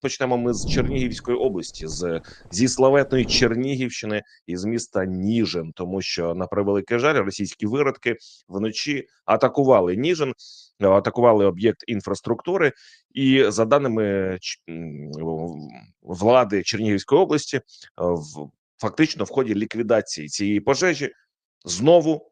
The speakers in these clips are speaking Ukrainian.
Почнемо ми з Чернігівської області, з зі славетної Чернігівщини і з міста Ніжин, тому що на превеликий жаль, російські виродки вночі атакували Ніжин, е, атакували об'єкт інфраструктури, і за даними влади Чернігівської області, е, в фактично в ході ліквідації цієї пожежі знову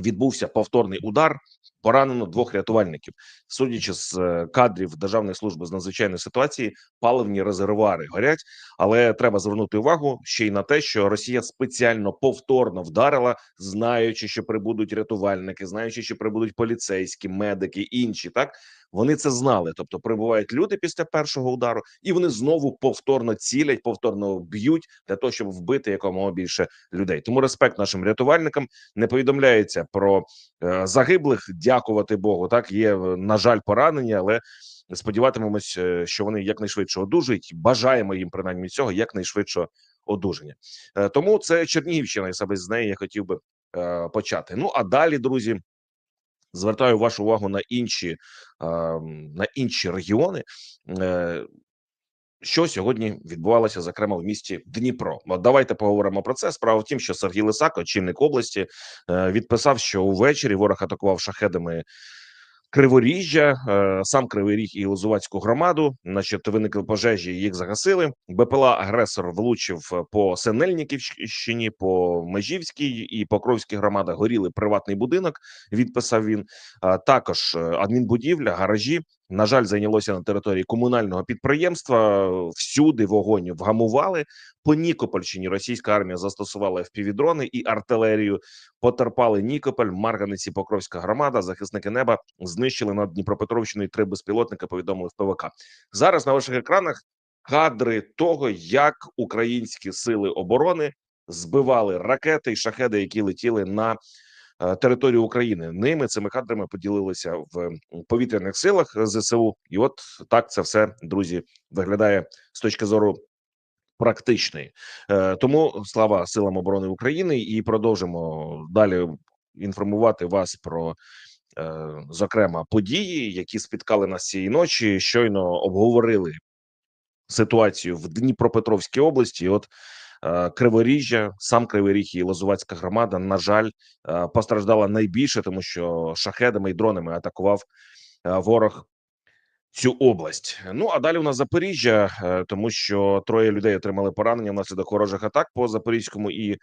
відбувся повторний удар. Поранено двох рятувальників. Судячи з е, кадрів Державної служби з надзвичайної ситуації, паливні резервуари горять. Але треба звернути увагу ще й на те, що Росія спеціально повторно вдарила, знаючи, що прибудуть рятувальники, знаючи, що прибудуть поліцейські, медики, інші. Так вони це знали. Тобто прибувають люди після першого удару, і вони знову повторно цілять, повторно б'ють для того, щоб вбити якомога більше людей. Тому респект нашим рятувальникам не повідомляється про е, загиблих. Дякувати Богу. Так є е, на жаль поранені, але сподіватимемось, е, що вони якнайшвидше одужують. Бажаємо їм принаймні цього якнайшвидшого одужання. Тому це Чернігівщина, і саме з неї я хотів би почати. Ну а далі, друзі. Звертаю вашу увагу на інші на інші регіони. Е, що сьогодні відбувалося, зокрема в місті Дніпро. Давайте поговоримо про це. Справа в тім, що Сергій Лисак, очільник області, е, відписав, що увечері ворог атакував шахедами Криворіжжя, е, сам Кривий Ріг і Лозувацьку громаду. Значить, виникли пожежі, їх загасили. БПЛА агресор влучив по Синельниківщині, по Межівській і Покровській громадах. Горіли приватний будинок. Відписав він також е, адмінбудівля, гаражі. На жаль, зайнялося на території комунального підприємства. Всюди вогонь вгамували. По Нікопольщині російська армія застосувала впівдрони і артилерію. Потерпали Нікополь, Марганиці, Покровська громада. Захисники неба знищили над Дніпропетровщиною три безпілотника. Повідомили в ПВК. Зараз на ваших екранах кадри того, як українські сили оборони збивали ракети і шахеди, які летіли на територію України. Ними цими кадрами поділилися в повітряних силах ЗСУ, і от так це все друзі виглядає з точки зору. Практичної Е, тому слава силам оборони України і продовжимо далі інформувати вас про е, зокрема події, які спіткали нас цієї ночі. Щойно обговорили ситуацію в Дніпропетровській області. От е, Криворіжжя, сам Кривий і Лозувацька громада, на жаль, е, постраждала найбільше, тому що шахедами і дронами атакував е, ворог. Цю область, ну а далі у нас Запоріжжя, е, тому що троє людей отримали поранення внаслідок ворожих атак по Запорізькому і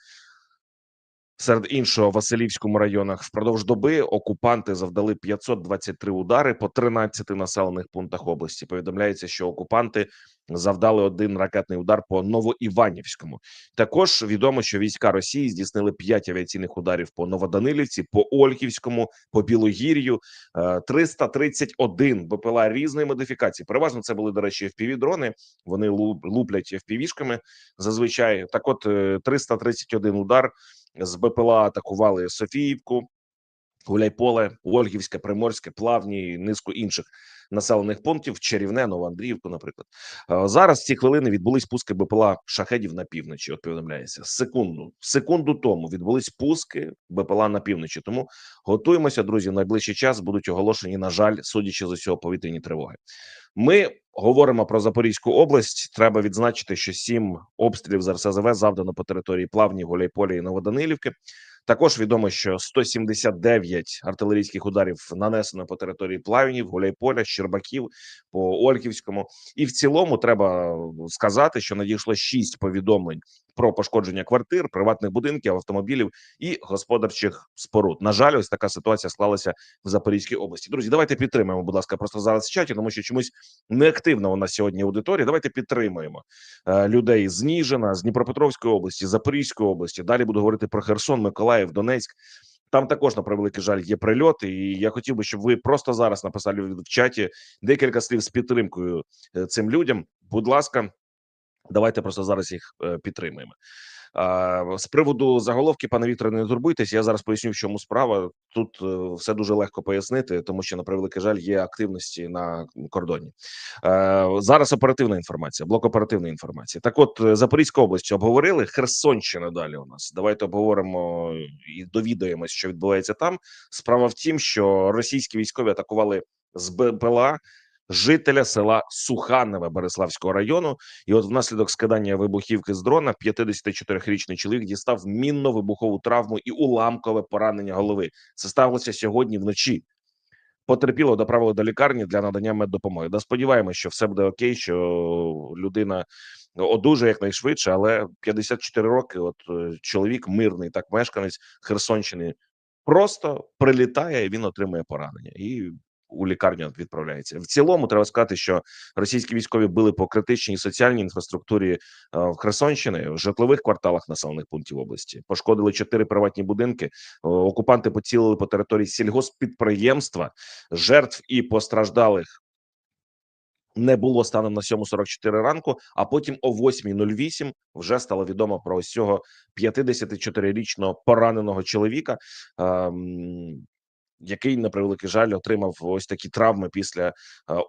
Серед іншого, Василівському районах впродовж доби окупанти завдали 523 удари по 13 населених пунктах області. Повідомляється, що окупанти завдали один ракетний удар по Новоіванівському. Також відомо, що війська Росії здійснили 5 авіаційних ударів по Новоданилівці, по Ольхівському, по Білогір'ю. Е, 331 БПЛА різної модифікації. Переважно це були, до речі, FPV-дрони. Вони лу- луплять FPV-шками зазвичай. Так, от е, 331 удар з БПЛА атакували Софіївку, Гуляйполе, Ольгівське, Приморське, Плавні, низку інших населених пунктів, Чарівне, Новоандріївку, наприклад. Е, Зараз ці хвилини відбулись пуски БПЛА шахедів на півночі. От повідомляється секунду. Секунду тому відбулись пуски БПЛА на півночі. Тому готуємося, друзі. В найближчий час будуть оголошені, на жаль, судячи з усього повітряні тривоги. Ми говоримо про Запорізьку область. Треба відзначити, що сім обстрілів з РСЗВ завдано по території Плавні, Гуляйполя і Новоданилівки. Також відомо, що 179 артилерійських ударів нанесено по території Плавнів, Гуляйполя, Щербаків, по Ольхівському. І в цілому треба сказати, що надійшло шість повідомлень про пошкодження квартир, приватних будинків, автомобілів і господарчих споруд. На жаль, ось така ситуація склалася в Запорізькій області. Друзі, давайте підтримаємо, будь ласка, просто зараз в чаті, тому що чомусь неактивна у нас сьогодні аудиторія. Давайте підтримаємо е, людей з Ніжина, з Дніпропетровської області, Запорізької області. Далі буду говорити про Херсон, Миколаїв, Донецьк. Там також на превеликий жаль є прильоти, і я хотів би, щоб ви просто зараз написали в в чаті декілька слів з підтримкою е, цим людям. Будь ласка, давайте просто зараз їх е, підтримаємо. А, з приводу заголовки, пане Вікторе, не турбуйтесь. Я зараз поясню, в чому справа. Тут е, все дуже легко пояснити, тому що на превеликий жаль є активності на кордоні. Е, зараз оперативна інформація, блок оперативної інформації. Так, от е, Запорізька область обговорили. Херсонщина далі у нас. Давайте обговоримо і довідаємось, що відбувається там. Справа в тім, що російські військові атакували з БПЛА жителя села Суханеве Береславського району. І от внаслідок скидання вибухівки з дрона 54-річний чоловік дістав мінно-вибухову травму і уламкове поранення голови. Це сталося сьогодні вночі. Потерпіло доправили до лікарні для надання меддопомоги. Да сподіваємося, що все буде окей, що людина одужає якнайшвидше, але 54 роки. От е, чоловік мирний, так мешканець Херсонщини, просто прилітає, і він отримує поранення і. У лікарню відправляється в цілому. Треба сказати, що російські військові били по критичній соціальній інфраструктурі е, в Херсонщини в житлових кварталах населених пунктів області. Пошкодили чотири приватні будинки. Е, Окупанти поцілили по території сільгосппідприємства. Жертв і постраждалих не було станом на 7.44 ранку. А потім о 8.08 вже стало відомо про ось цього 54-річного пораненого чоловіка. Який на превеликий жаль отримав ось такі травми після е,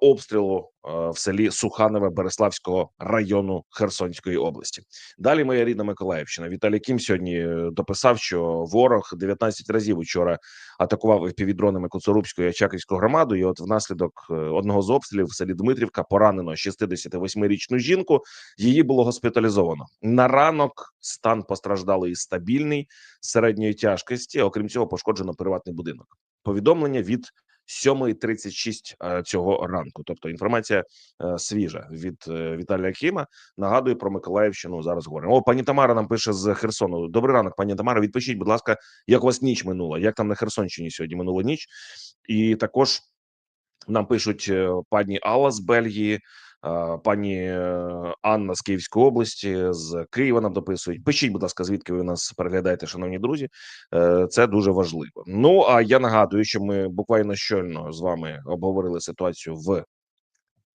обстрілу в селі Суханове Береславського району Херсонської області. Далі моя рідна Миколаївщина. Віталій Кім сьогодні е, дописав, що ворог 19 разів учора атакував півдронами Коцурубську і Очаківську громаду. І от внаслідок е, одного з обстрілів в селі Дмитрівка поранено 68-річну жінку. Її було госпіталізовано на ранок. Стан постраждалої стабільний середньої тяжкості. Окрім цього, пошкоджено приватний будинок повідомлення від 7.36 е, цього ранку. Тобто інформація е, свіжа від е, Віталія Кіма. Нагадую про Миколаївщину. Зараз говоримо. О, пані Тамара нам пише з Херсону. Добрий ранок, пані Тамара. Відпишіть, будь ласка, як у вас ніч минула? Як там на Херсонщині сьогодні минула ніч? І також нам пишуть пані Алла з Бельгії. Пані е, Анна з Київської області, з Києва нам дописують. Пишіть, будь ласка, звідки ви нас переглядаєте, шановні друзі. Е, Це дуже важливо. Ну а я нагадую, що ми буквально щойно з вами обговорили ситуацію в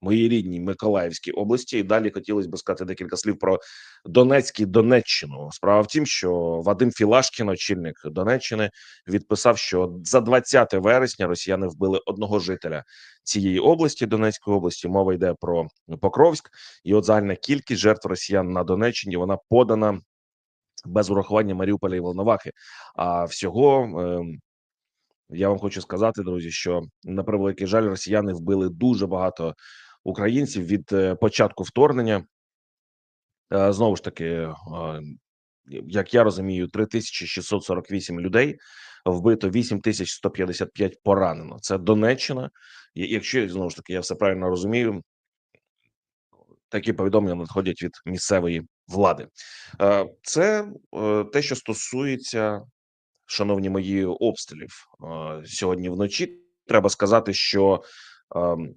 моїй рідній Миколаївській області. І далі хотілося б сказати декілька слів про Донецьк і Донеччину. Справа в тім, що Вадим Філашкін, очільник Донеччини, відписав, що за 20 вересня росіяни вбили одного жителя цієї області Донецької області. Мова йде про Покровськ, і от загальна кількість жертв росіян на Донеччині вона подана без урахування Маріуполя і Волновахи. А всього ем, я вам хочу сказати, друзі, що на превеликий жаль, росіяни вбили дуже багато українців від е, початку вторгнення. Е, Знову ж таки, е, як я розумію, 3648 людей вбито, 8155 поранено. Це Донеччина. Якщо знову ж таки я все правильно розумію, такі повідомлення надходять від місцевої влади. Це те, що стосується, шановні мої, обстрілів сьогодні вночі. Треба сказати, що ем,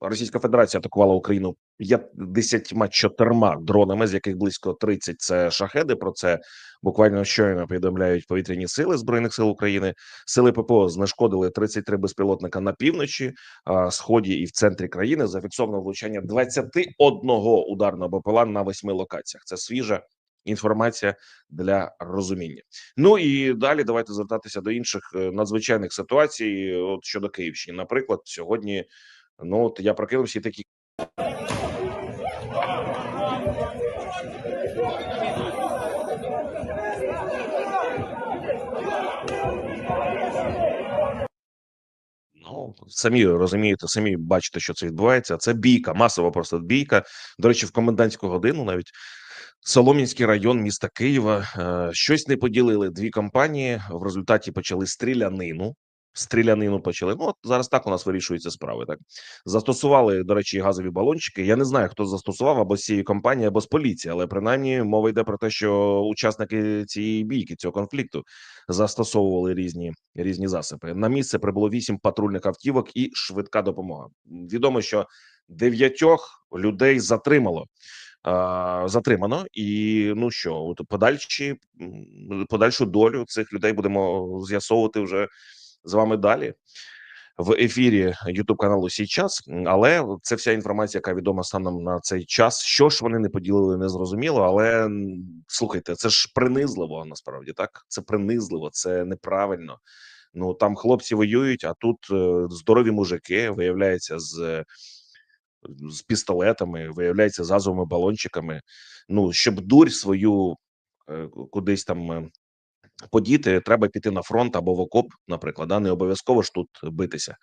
Російська Федерація атакувала Україну 54 дронами, з яких близько 30 – це шахеди. Про це буквально щойно повідомляють повітряні сили збройних сил України. Сили ППО знешкодили 33 безпілотника на півночі, сході і в центрі країни. Зафіксовано влучання 21 ударного БПЛА на восьми локаціях. Це свіжа інформація для розуміння. Ну і далі давайте звертатися до інших е, надзвичайних ситуацій. От щодо Київщини, наприклад, сьогодні. Ну от я прокинувся і такі. Ну, самі розумієте, самі бачите, що це відбувається. Це бійка, масова просто бійка. До речі, в комендантську годину навіть Солом'янський район міста Києва е, щось не поділили. Дві компанії в результаті почали стрілянину. Стрілянину почали. Ну от зараз так у нас вирішуються справи. Так застосували, до речі, газові балончики. Я не знаю, хто застосував або з цієї компанії, або з поліції, але принаймні мова йде про те, що учасники цієї бійки, цього конфлікту, застосовували різні різні засоби. На місце прибуло вісім патрульних автівок і швидка допомога. Відомо, що дев'ятьох людей затримало. Затримано, і ну що, подальші подальшу долю цих людей будемо з'ясовувати вже з вами далі в ефірі Ютуб каналу Січас. Але це вся інформація, яка відома станом на цей час. Що ж вони не поділили, не зрозуміло. Але слухайте, це ж принизливо. Насправді так це принизливо, це неправильно. Ну там хлопці воюють, а тут е, здорові мужики виявляється з. З пістолетами, виявляється, з газовими балончиками. Ну щоб дурь свою е, кудись там е, подіти, треба піти на фронт або в окоп, наприклад, да? не обов'язково ж тут битися.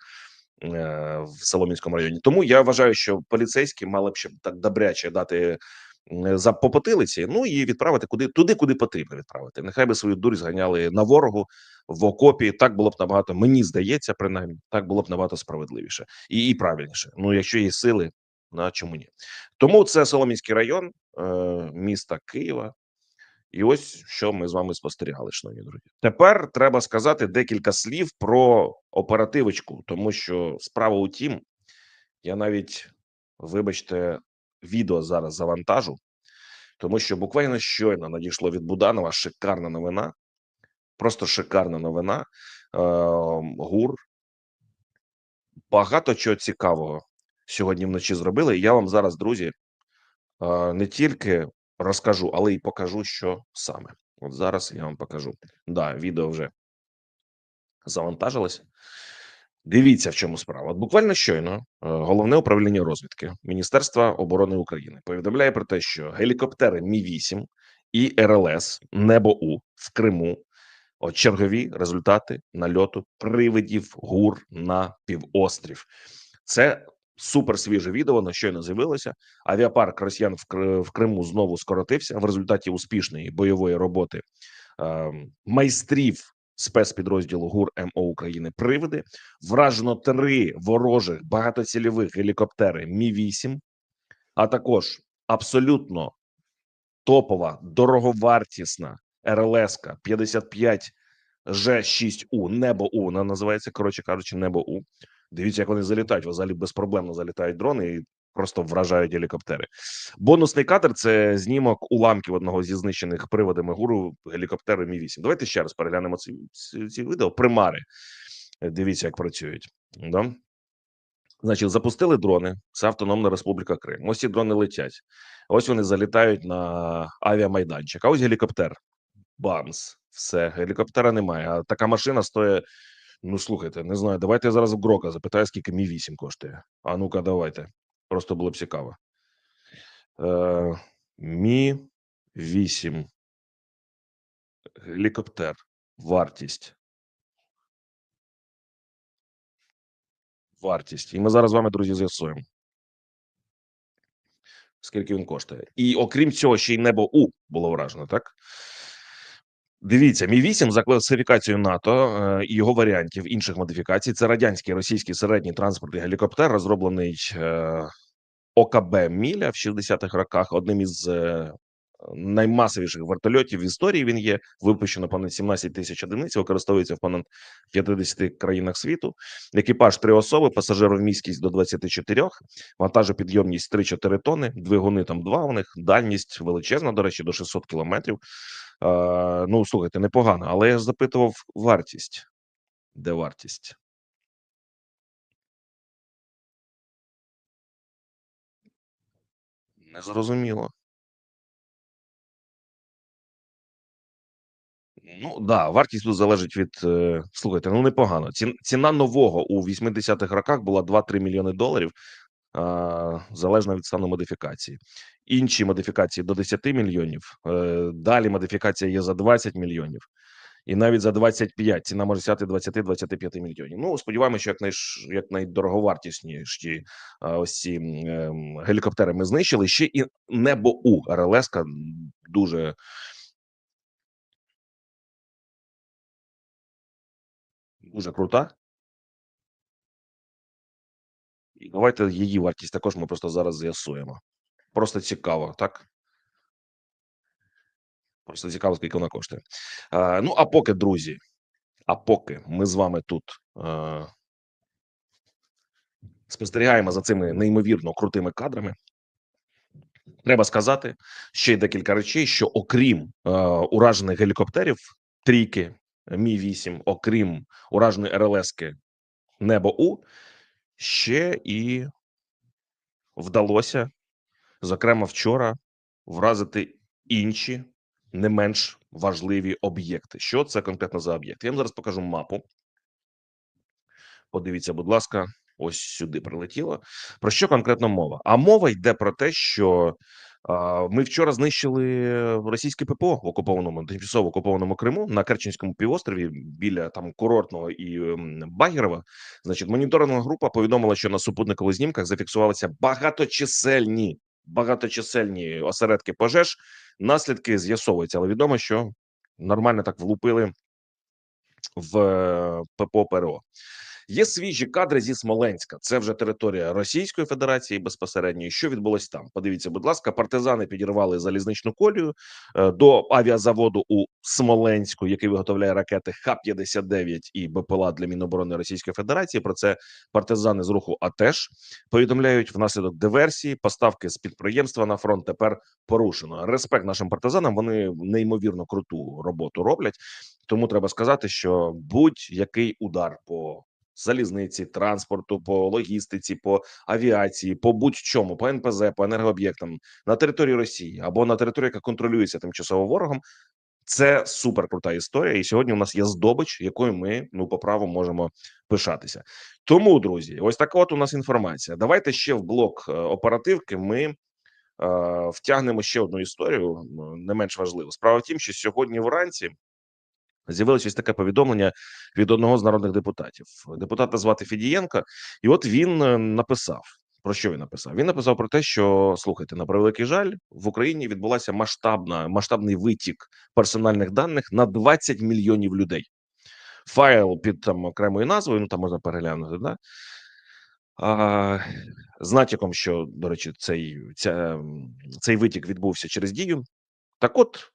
е, в Солом'янському районі. Тому я вважаю, що поліцейські мали б ще так добряче дати за по потилиці, ну і відправити куди туди, куди потрібно відправити. Нехай би свою дурь зганяли на ворогу в окопі. Так було б набагато, мені здається, принаймні, так було б набагато справедливіше і, і правильніше. Ну, якщо є сили, на чому ні? Тому це Солом'янський район е, міста Києва. І ось що ми з вами спостерігали, шановні друзі. Тепер треба сказати декілька слів про оперативочку, тому що справа у тім, я навіть, вибачте, відео зараз завантажу, тому що буквально щойно надійшло від Буданова шикарна новина, просто шикарна новина. Е, ГУР багато чого цікавого сьогодні вночі зробили. І я вам зараз, друзі, е, не тільки розкажу, але й покажу, що саме. От зараз я вам покажу. Да, відео вже завантажилось. Дивіться, в чому справа. От буквально щойно е, головне управління розвідки Міністерства оборони України повідомляє про те, що гелікоптери Мі 8 і РЛС Небо У в Криму от чергові результати нальоту привидів гур на півострів. Це супер свіже відео. Воно щойно з'явилося. Авіапарк Росіян в, Криму знову скоротився в результаті успішної бойової роботи е, майстрів спецпідрозділу ГУР МО України. Привиди вражено три ворожих багатоцільових гелікоптери Мі 8 а також абсолютно топова дороговартісна РЛС 55 Ж6У, Небо У, вона називається, коротше кажучи, Небо У. Дивіться, як вони залітають. Взагалі безпроблемно залітають дрони і просто вражають гелікоптери. Бонусний кадр це знімок уламків одного зі знищених приводами гуру гелікоптеру Мі 8 Давайте ще раз переглянемо ці, ці, ці відео. Примари. Е, Дивіться, як працюють. Да? Значить, запустили дрони. Це Автономна Республіка Крим. Ось ці дрони летять. Ось вони залітають на авіамайданчик. А ось гелікоптер. Бамс. Все, гелікоптера немає. А така машина стоїть. Ну, слухайте, не знаю. Давайте я зараз в Грока запитаю, скільки Мі 8 коштує. А ну-ка, давайте. Просто було б цікаво. Е, Мі 8. Гелікоптер. Вартість. Вартість. І ми зараз з вами, друзі, з'ясуємо. Скільки він коштує. І окрім цього, ще й небо У було вражено, так? Дивіться, Мі 8 за класифікацією НАТО е, і його варіантів інших модифікацій. Це радянський російський середній транспортний гелікоптер, розроблений е, ОКБ Міля в 60-х роках. Одним із е, наймасовіших вертольотів в історії він є. Випущено понад 17 тисяч одиниць, використовується в понад 50 країнах світу. Екіпаж три особи, пасажировмісткість до 24, вантажопідйомність 3-4 тонни, двигуни там два у них, дальність величезна, до речі, до 600 кілометрів. Е, ну, слухайте, непогано, але я запитував вартість. Де вартість? Не зрозуміло. Ну да, вартість тут залежить від е, слухайте, ну непогано. Ціна нового у 80-х роках була 2-3 мільйони доларів, залежно від стану модифікації. Інші модифікації до 10 мільйонів. Е, далі модифікація є за 20 мільйонів. І навіть за 25 ціна може сяти 20-25 мільйонів. Ну сподіваємося, що як найш як найдороговартісніші а, ось ці ем, гелікоптери ми знищили. Ще і небо У РЛС дуже дуже крута. І давайте її вартість також ми просто зараз з'ясуємо. Просто цікаво, так? Просто цікаво, скільки вона коштує. А, ну, а поки, друзі, а поки ми з вами тут а, спостерігаємо за цими неймовірно крутими кадрами. Треба сказати ще й декілька речей: що окрім е, уражених гелікоптерів, трійки Мі 8 окрім ураженої РЛСки Небо У, ще і вдалося, зокрема, вчора вразити інші не менш важливі об'єкти. Що це конкретно за об'єкт? Я вам зараз покажу мапу. Подивіться, будь ласка, ось сюди прилетіло. Про що конкретно мова? А мова йде про те, що Ми вчора знищили російське ППО в окупованому тимчасово окупованому Криму на Керченському півострові біля там курортного і Багірова. Значить, моніторингова група повідомила, що на супутникових знімках зафіксувалися багаточисельні багаточисельні осередки пожеж. Наслідки з'ясовуються, але відомо, що нормально так влупили в е, ППО ПРО. Є свіжі кадри зі Смоленська. Це вже територія Російської Федерації безпосередньо. Що відбулось там? Подивіться, будь ласка, партизани підірвали залізничну колію е, до авіазаводу у Смоленську, який виготовляє ракети Х-59 і БПЛА для Міноборони Російської Федерації. Про це партизани з руху АТЕШ повідомляють внаслідок диверсії. Поставки з підприємства на фронт тепер порушено. Респект нашим партизанам. Вони неймовірно круту роботу роблять. Тому треба сказати, що будь-який удар по залізниці, транспорту, по логістиці, по авіації, по будь-чому, по НПЗ, по енергооб'єктам на території Росії або на території, яка контролюється тимчасово ворогом. Це супер крута історія, і сьогодні у нас є здобич, якою ми ну по праву можемо пишатися. Тому, друзі, ось така от у нас інформація. Давайте ще в блок е, оперативки. Ми е, втягнемо ще одну історію, не менш важливу. Справа в тім, що сьогодні вранці З'явилось ось таке повідомлення від одного з народних депутатів. Депутата звати Фідієнко, і от він е, написав. Про що він написав? Він написав про те, що слухайте, на превеликий жаль, в Україні відбулася масштабна масштабний витік персональних даних на 20 мільйонів людей. Файл під там окремою назвою, ну там можна переглянути, да? А, з натяком, що до речі, цей ця, цей витік відбувся через дію. Так, от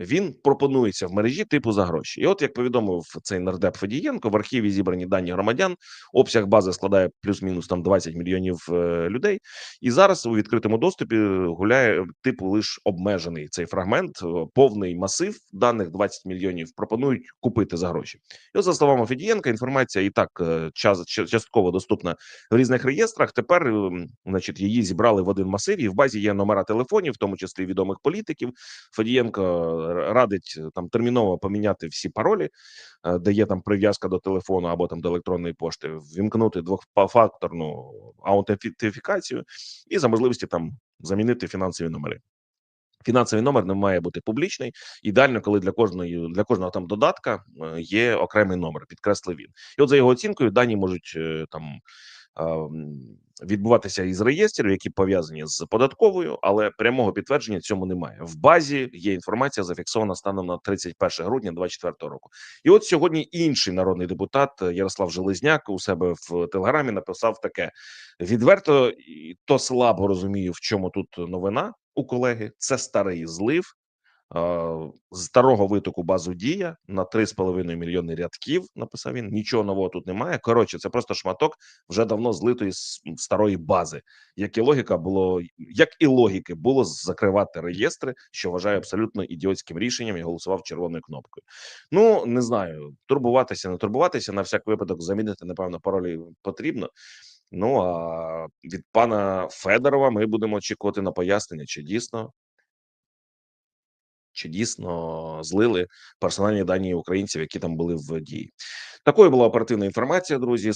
він пропонується в мережі типу за гроші. І от як повідомив цей нардеп Федієнко, в архіві зібрані дані громадян. Обсяг бази складає плюс-мінус там 20 мільйонів е, людей. І зараз у відкритому доступі гуляє типу лише обмежений цей фрагмент, е, повний масив даних 20 мільйонів пропонують купити за гроші. І от за словами Федієнка, інформація і так е, час частково доступна в різних реєстрах. Тепер, е, значить, її зібрали в один масив. І в базі є номера телефонів, в тому числі відомих політиків. Федієнко радить е, там терміново поміняти всі паролі, е, де є там прив'язка до телефону або там до електронної пошти, вімкнути двохфакторну аутентифікацію і за можливості там замінити фінансові номери. Фінансовий номер не має бути публічний. Ідеально, коли для кожної для кожного там додатка е, є окремий номер, підкреслив він. І от за його оцінкою дані можуть там відбуватися із реєстрів, які пов'язані з податковою, але прямого підтвердження цьому немає. В базі є інформація зафіксована станом на 31 грудня 2024 року. І от сьогодні інший народний депутат Ярослав Железняк у себе в телеграмі написав таке: відверто то слабо розумію, в чому тут новина у колеги. Це старий злив з старого витоку базу дія на 3,5 мільйони рядків. Написав він нічого нового тут немає. Коротше, це просто шматок вже давно злитої старої бази. Як і логіка було, як і логіки було закривати реєстри, що вважаю абсолютно ідіотським рішенням і голосував червоною кнопкою. Ну не знаю, турбуватися, не турбуватися на всяк випадок. Замінити напевно паролі потрібно. Ну а від пана Федорова ми будемо очікувати на пояснення, чи дійсно чи дійсно злили персональні дані українців, які там були в дії. Такою була оперативна інформація, друзі.